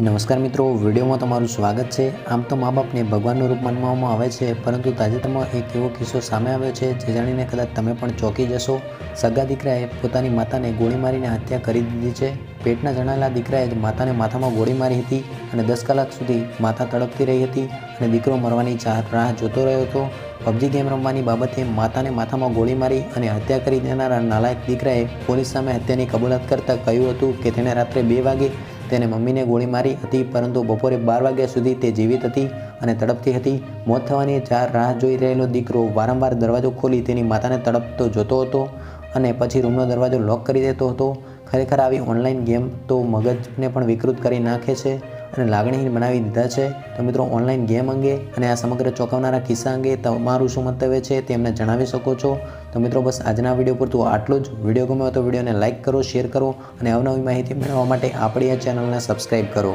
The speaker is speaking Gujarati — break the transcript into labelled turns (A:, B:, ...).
A: નમસ્કાર મિત્રો, વિડીયોમાં તમારું સ્વાગત છે. આમ તો મા બાપને ભગવાનનું રૂપ માનવામાં આવે છે, પરંતુ તાજેતરમાં એક એવો કિસ્સો સામે આવ્યો છે, જે જાણીને કદાચ તમે પણ ચોંકી જશો. સગા દીકરાએ પોતાની માતાને ગોળી મારીને હત્યા કરી દીધી છે. પેટના જણાયેલા દીકરાએ જ માતાને માથામાં ગોળી મારી હતી અને દસ કલાક સુધી માતા તડપતી રહી હતી અને દીકરો મરવાની ચાહ, રાહ જોતો રહ્યો હતો. પબજી ગેમ રમવાની બાબતે માતાને માથામાં ગોળી મારી અને હત્યા કરી દેનારા નાલાયક દીકરાએ પોલીસ સામે હત્યાની કબૂલાત કરતાં કહ્યું હતું કે તેણે રાત્રે બે વાગે તેને મમ્મીને ગોળી મારી હતી, પરંતુ બપોરે બાર વાગ્યા સુધી તે જીવિત હતી અને તડપતી હતી. મોત થવાની ચાર રાહ જોઈ રહેલો દીકરો વારંવાર દરવાજો ખોલી તેની માતાને તડપતો જોતો હતો અને પછી રૂમનો દરવાજો લોક કરી દેતો હતો. ખરેખર આવી ઓનલાઈન ગેમ તો મગજને પણ વિકૃત કરી નાખે છે. અને લાગણીહીન બનાવી દીધા છે. તો મિત્રો ઓનલાઈન ગેમ અંગે અને આ સમગ્ર ચોંકાવનારા કિસ્સા અંગે તમારું શું મંતવ્ય છે તે અમને જણાવી શકો છો. તો મિત્રો, બસ આજના વીડિયો પૂરતું આટલું જ. વીડિયો ગમ્યો તો વિડીયોને લાઇક કરો શેર કરો અને અવનવી માહિતી મેળવવા માટે આપણી આ ચેનલને સબસ્ક્રાઈબ કરો.